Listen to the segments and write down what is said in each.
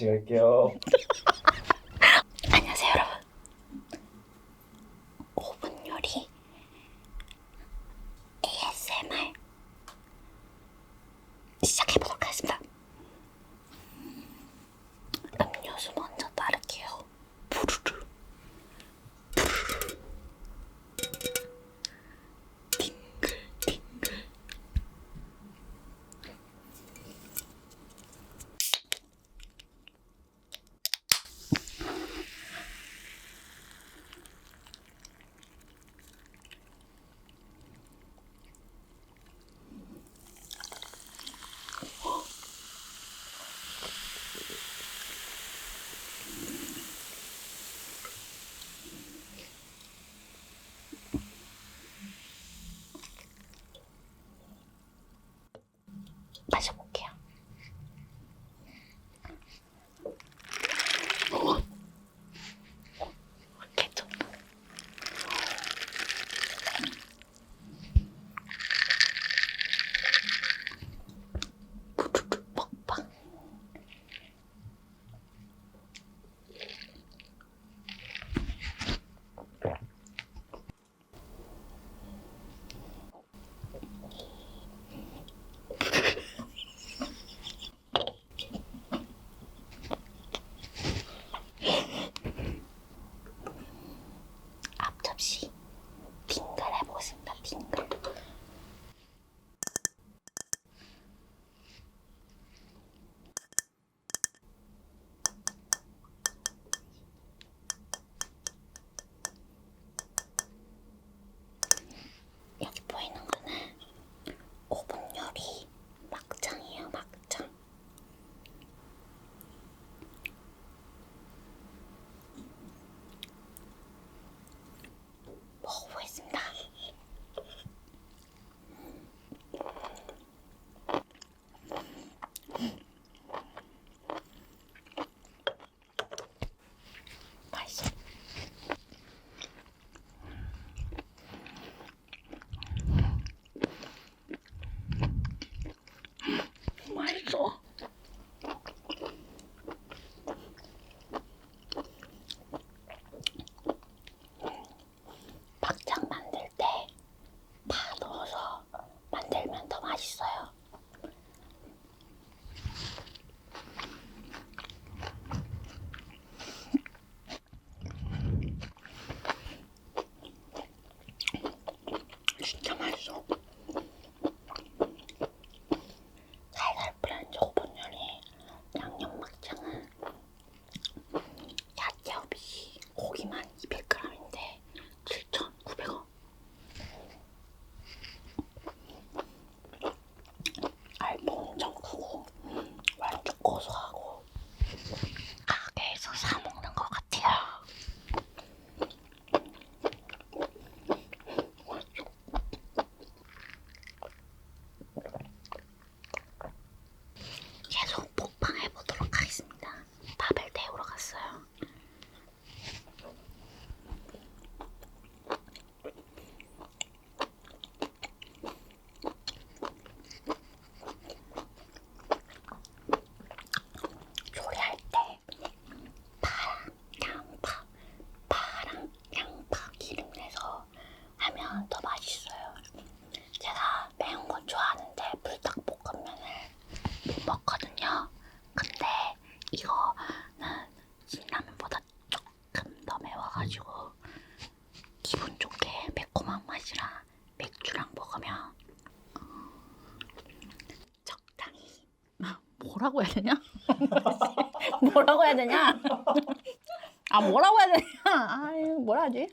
같이 갈게요. 뭐라고 해야 되냐? 뭐라고 해야 되냐? 아 뭐라고 해야 되냐? 아 뭐라 하지?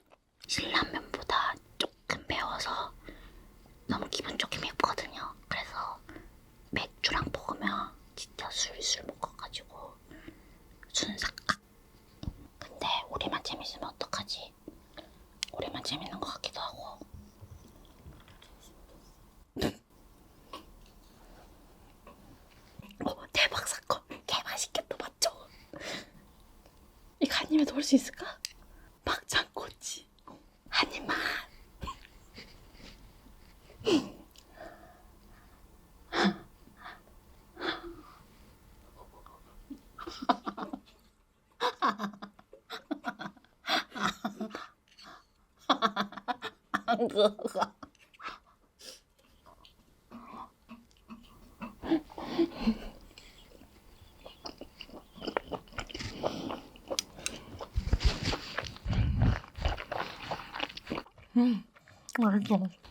먹을 수 있을까? 막장꼬치 한 입만. 맛있어 맛있어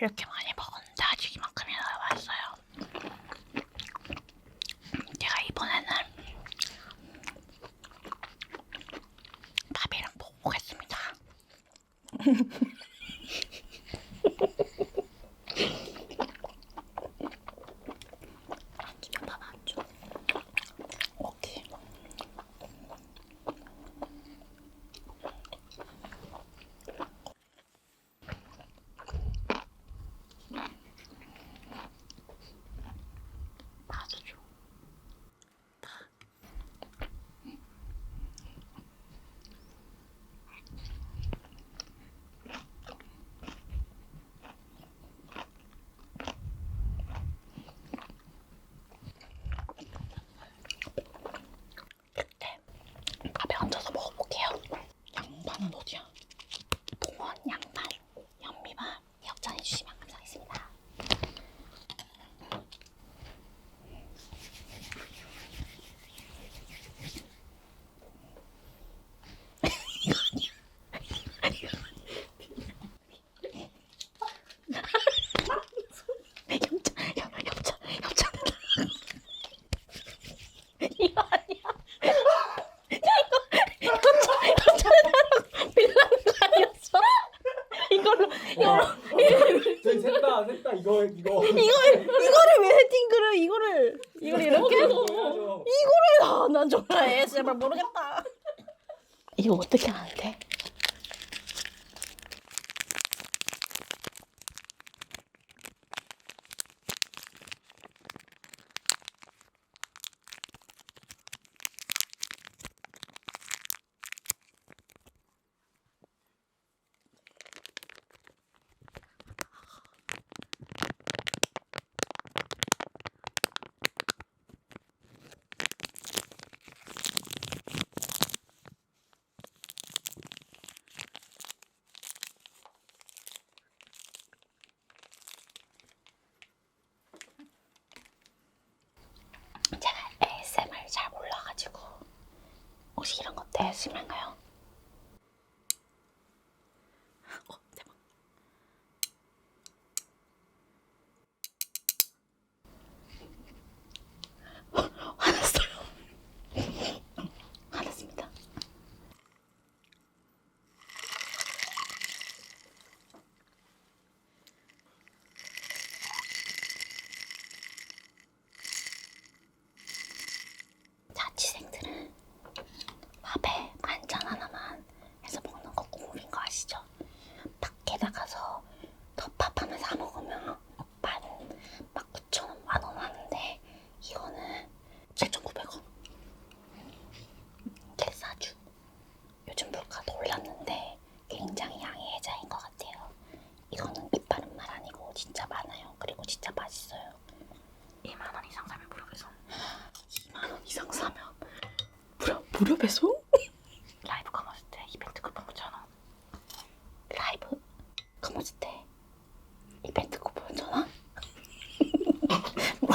이렇게 이거 어떻게 하는데? 심한가요?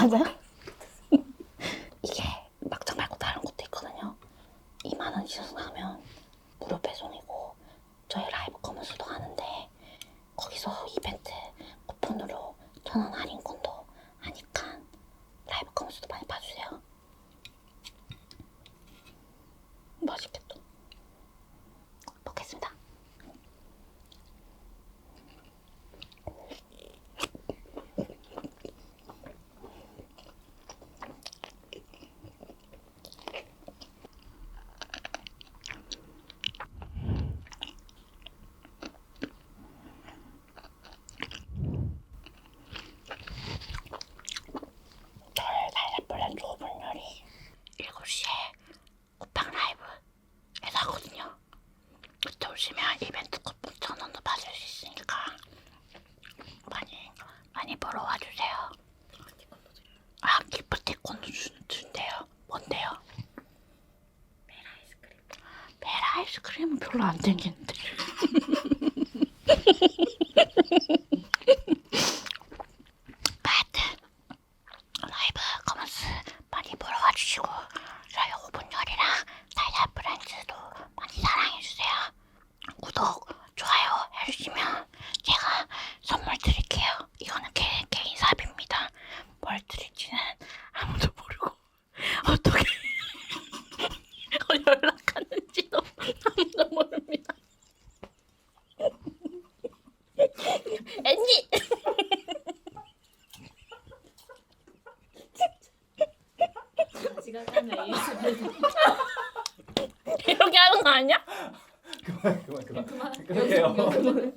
맞아요? 이게 막장 말고 다른 것도 있거든요. 2만 원 신청하면 무료 배송이고 저희 라이브 커머스도 하는데 거기서 이벤트 쿠폰으로 천원 하. 내가 이벤트 쿠폰 천 원도 받을 수 있으니까 많이 많이 보러 와주세요. 아 기프티콘도 준, 준대요. 뭔데요? 벨 아이스크림. 벨 아이스크림은 별로 안 음. 땡기는데. 어.